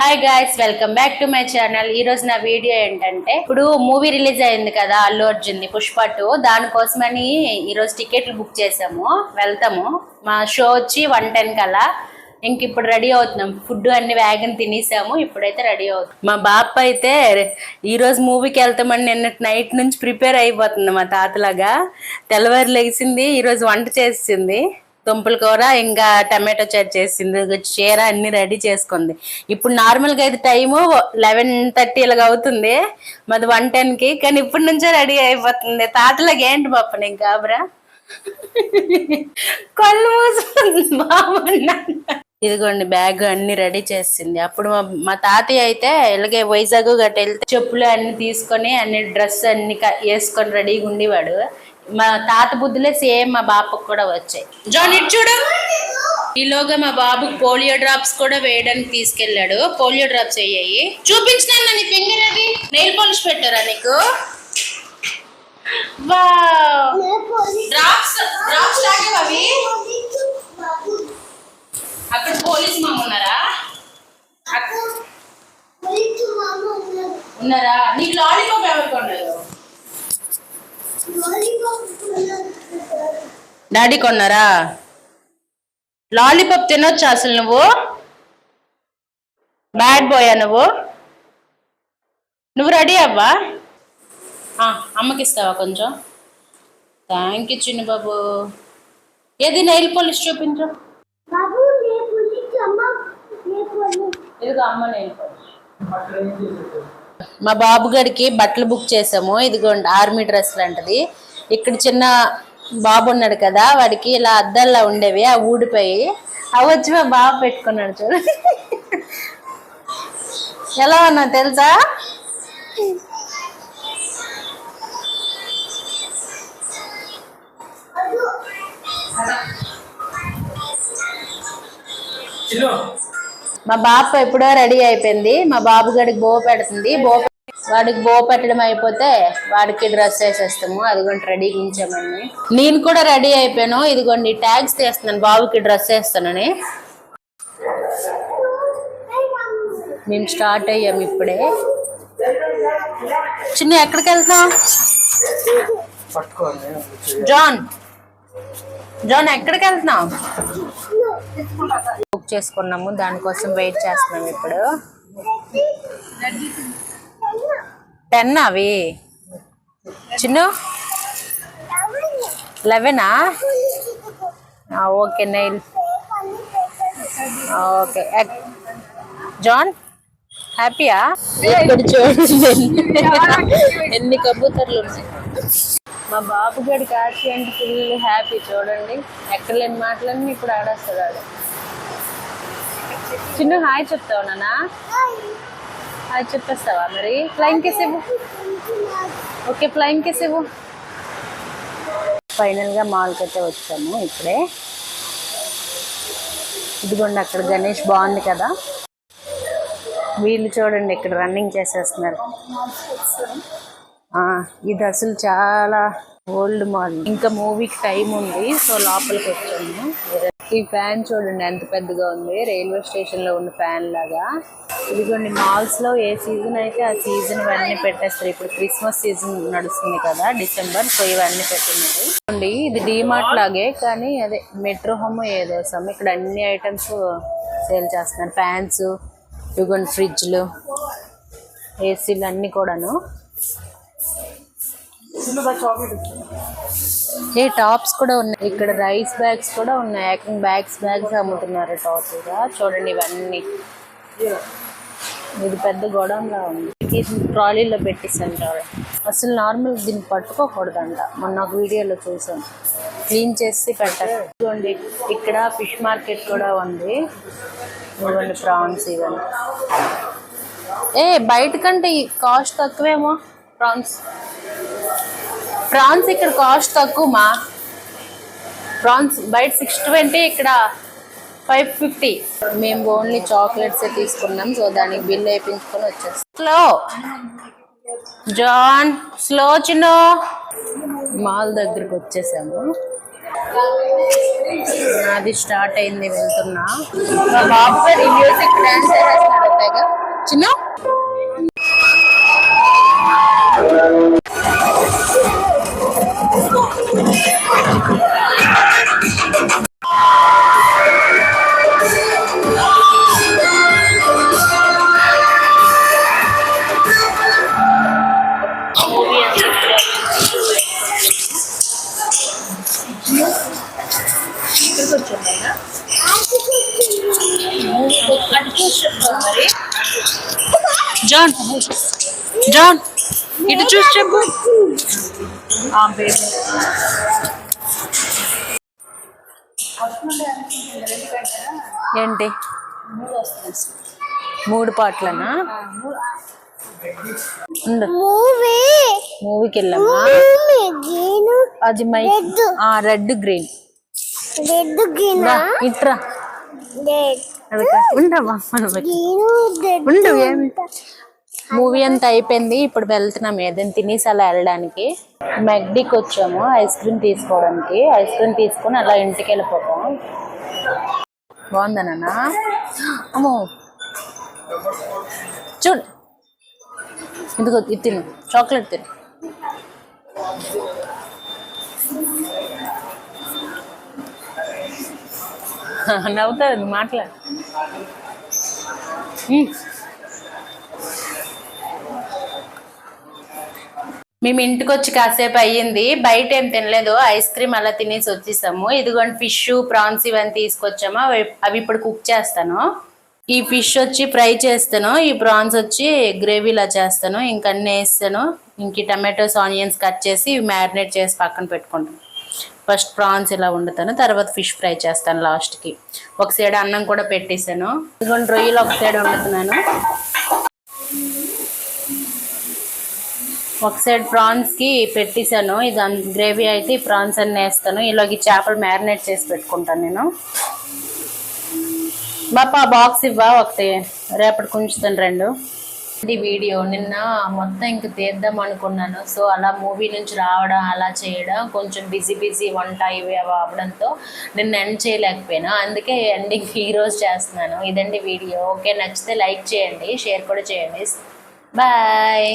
Hi guys welcome back to my channel ఈ రోజు నా వీడియో ఏంటంటే ఇప్పుడు మూవీ రిలీజ్ అయింది కదా అల్లు అర్జున్ ది పుష్ప టూ. దానికోసమని ఈరోజు టికెట్లు బుక్ చేసాము. వెళ్తాము. మా షో వచ్చి వన్ టెన్ కల్లా ఇంక ఇప్పుడు రెడీ అవుతున్నాం. ఫుడ్ అన్ని వ్యాగన్ తినేసాము. ఇప్పుడైతే రెడీ అవుతుంది మా బాప అయితే ఈరోజు మూవీకి వెళ్తామని నిన్న నైట్ నుంచి ప్రిపేర్ అయిపోతుంది మా తాతలాగా. తెల్లవారు లెగిసింది ఈరోజు వంట చేసింది. తుంపుల కూర ఇంకా టమాటో చాట్ చేసింది చీర అన్ని రెడీ చేసుకుంది. ఇప్పుడు నార్మల్గా అయితే టైము లెవెన్ థర్టీ ఇలాగ అవుతుంది. మాది వన్ టెన్కి కానీ ఇప్పటి నుంచే రెడీ అయిపోతుంది. తాతలకి ఏంటి పాప నీకు కాబరా కళ్ళు మూసుకుంది బాగున్నా ఇదిగోండి బ్యాగ్ అన్ని రెడీ చేసింది. అప్పుడు మా మా తాతయ్య అయితే ఇలాగే వైజాగ్ గట్ట వెళ్తే చెప్పులు అన్ని తీసుకొని అన్ని డ్రెస్ అన్ని వేసుకొని రెడీగా ఉండేవాడు. మా తాత బుద్ధులే సేమ్ మా బాపకు కూడా వచ్చాయి. జాన్ ఇటు చూడు. ఈలోగా మా బాబుకి పోలియో డ్రాప్స్ కూడా వేయడానికి తీసుకెళ్ళాడు. పోలియో డ్రాప్స్ అయ్యాయి చూపించిన నీ ఫింగర్ అది? నెయిల్ పాలిష్ పెట్టారా నీకు? డ్రాప్స్ డ్రాప్స్ లాగేవా అవి అక్కడ పోలీస్ మామ ఉన్నారా అక్క- ఉన్నారా నీకు లాలీపాప్ ఎవరు కొన్నారు డాడీ కొన్నారా? లాలీపాప్ తినొచ్చా అసలు నువ్వు? బ్యాడ్ బాయా నువ్వు? నువ్వు రెడీ అవ్వా? ఆ, అమ్మకి ఇస్తావా కొంచెం? థ్యాంక్ యూ చిన్న బాబు ఏది నెయిల్ పాలిష్. చూపించు ఇదిగో అమ్మ నెయిల్ పాలిష్. మా బాబు గడికి బట్టలు బుక్ చేసాము. ఇదిగోండి ఆర్మీ డ్రెస్ లాంటిది ఇక్కడ చిన్న బాబు ఉన్నాడు కదా వాడికి ఇలా అద్దాల్లో ఉండేవి ఆ ఊడిపోయి. అవి వచ్చి మా బాబు పెట్టుకున్నాడు చూడు. ఎలా ఉన్నా తెలుసా? మా బాప ఎప్పుడో రెడీ అయిపోయింది. మా బాబు గడికి బో పెడుతుంది. బో వాడికి బో పెట్టడం అయిపోతే వాడికి డ్రెస్ వేసేస్తాము. అదిగోండి రెడీ ఉంచామని నేను కూడా రెడీ అయిపోయాను. ఇదిగోండి ట్యాగ్స్ తీస్తున్నాను. బాబుకి డ్రెస్ వేస్తానని మేము స్టార్ట్ అయ్యాము ఇప్పుడే. చిన్న ఎక్కడికి వెళ్తాం జాన్ జాన్ ఎక్కడికి వెళ్తున్నాం బుక్ చేసుకున్నాము. దానికోసం వెయిట్ చేస్తున్నాం ఇప్పుడు. టెన్ అవి. Chinnu? లెవెనా? Okay nail. Okay. John హ్యాపీయా? ఇక్కడ చూడండి ఎన్ని కబూతర్లు ఉన్నాయి. మా బాబు గడికి యాక్సిడెంట్ ఫుల్ హ్యాపీ చూడండి. ఎక్కడ లేని మాటలన్నీ ఇప్పుడు ఆడేస్తాడు ఆడు. చిన్న హాయ్ చెప్తావు నాన్న. అది చెప్పేస్తావా మరి? ఫ్లైంగ్ కేసేవు ఓకే ఫ్లైంగ్ కేసేవు ఫైనల్గా మాల్కి అయితే వచ్చాము ఇప్పుడే. ఇదిగోండి అక్కడ గణేష్ బాగుంది కదా. వీళ్ళు చూడండి ఇక్కడ రన్నింగ్ చేసేస్తున్నారు. ఆ, ఇది అసలు చాలా ఓల్డ్ మాల్ ఇంకా మూవీకి టైం ఉంది సో లోపలికి వచ్చాము. ఈ ఫ్యాన్ చూడండి ఎంత పెద్దగా ఉంది. రైల్వే స్టేషన్లో ఉన్న ఫ్యాన్ లాగా. ఇదిగోండి మాల్స్లో ఏ సీజన్ అయితే ఆ సీజన్ ఇవన్నీ పెట్టేస్తారు. ఇప్పుడు క్రిస్మస్ సీజన్ నడుస్తుంది కదా డిసెంబర్ సో ఇవన్నీ పెట్టినది చూడండి ఇది డిమార్ట్ లాగే కానీ అదే మెట్రో హోమ్ ఏదో సమ్ ఇక్కడ అన్ని ఐటమ్స్ సేల్ చేస్తున్నారు. ఫ్యాన్స్ ఇదిగోండి ఫ్రిడ్జ్లు ఏసీలు అన్నీ కూడాను. ఏ టాప్స్ కూడా ఉన్నాయి. ఇక్కడ రైస్ బ్యాగ్స్ కూడా ఉన్నాయి. ఏకంగా బ్యాగ్స్ బ్యాగ్స్ అమ్ముతున్నారు టాప్ చూడండి ఇవన్నీ. ఇది పెద్ద గోడౌన్ ఉంది. ఇది ట్రాలీలో పెట్టిస్తాను అసలు నార్మల్ దీన్ని పట్టుకోకూడదంట. మొన్న ఒక వీడియోలో చూసాను క్లీన్ చేసి పెట్టారు చూడండి ఇక్కడ ఫిష్ మార్కెట్ కూడా ఉంది. ఇవ్వండి ప్రాన్స్ ఇవన్నీ. ఏ బయట కంటే కాస్ట్ తక్కువేమో. ప్రాన్స్ ప్రాన్స్ ఇక్కడ కాస్ట్ తక్కువ మా ప్రాన్స్ బయట సిక్స్ ట్వంటీ ఇక్కడ ఫైవ్ ఫిఫ్టీ మేము ఓన్లీ చాక్లెట్స్ తీసుకున్నాం సో దానికి బిల్ వేయించుకొని వచ్చేస్తాం. స్లో. జాన్ స్లో చిన్న. మాల్ దగ్గరికి వచ్చేసాము. అది స్టార్ట్ అయింది వెళ్తున్నా. మా బాబు గారు ఈ మ్యూజిక్ డాన్స్ చిన్న. జాన్ జాన్ ఇటు చూసి చెప్పు. ఆ బేబీ ఏంటి? మూడు పాటలనా? మూవీకి వెళ్ళామా అది మై ఆ రెడ్ గ్రీన్. రెడ్ గీన ఇట్రా. రెడ్. ఉండవా ఉండు మూవీ అంతా అయిపోయింది ఇప్పుడు వెళ్తున్నాం ఏదైనా తినేసి అలా వెళ్ళడానికి. మెగ్డీకి వచ్చాము ఐస్ క్రీమ్ తీసుకోవడానికి. ఐస్ క్రీమ్ తీసుకొని అలా ఇంటికి వెళ్ళిపోతాం. బాగుందా నాన్న? అమ్మో. చూడు. ఇదిగో ఇది తిను. చాక్లెట్ తిను. నవ్వుతుంది మాట్లాడు. మేము ఇంటికి వచ్చి కాసేపు అయ్యింది. బయట ఏం తినలేదు. ఐస్ క్రీమ్ అలా తినేసి వచ్చేసాము. ఇదిగోండి ఫిష్ ప్రాన్స్ ఇవన్నీ తీసుకొచ్చాము. అవి అవి ఇప్పుడు కుక్ చేస్తాను. ఈ ఫిష్ వచ్చి ఫ్రై చేస్తాను. ఈ ప్రాన్స్ వచ్చి గ్రేవీలా చేస్తాను. ఇంకన్నీ వేస్తాను. ఇంక టమాటోస్ ఆనియన్స్ కట్ చేసి మ్యారినేట్ చేసి పక్కన పెట్టుకుంటాను. ఫస్ట్ ప్రాన్స్ ఇలా వండుతాను తర్వాత ఫిష్ ఫ్రై చేస్తాను లాస్ట్కి. ఒక సైడ్ అన్నం కూడా పెట్టేసాను ఇదిగోండి రొయ్యలు ఒక సైడ్ వండుతున్నాను. ఒక సైడ్ ప్రాన్స్కి పెట్టేశాను. ఇది గ్రేవీ అయితే ఈ ప్రాన్స్ అన్ని వేస్తాను. ఇలాగ చేపలు మ్యారినేట్ చేసి పెట్టుకుంటాను నేను. బాపా బాక్స్ ఇవ్వా? ఒకటి రేపటి కుంచుతాను రెండు. ఇది వీడియో. నిన్న మొత్తం ఇంక తీద్దాం అనుకున్నాను. సో అలా మూవీ నుంచి రావడం అలా చేయడం కొంచెం బిజీ బిజీ వంట ఇవి అవి అవ్వడంతో నిన్న ఎండ్ చేయలేకపోయినా. అందుకే ఎండింగ్ ఈ రోజు చేస్తున్నాను. ఇదండి వీడియో. ఓకే నచ్చితే లైక్ చేయండి షేర్ కూడా చేయండి. బాయ్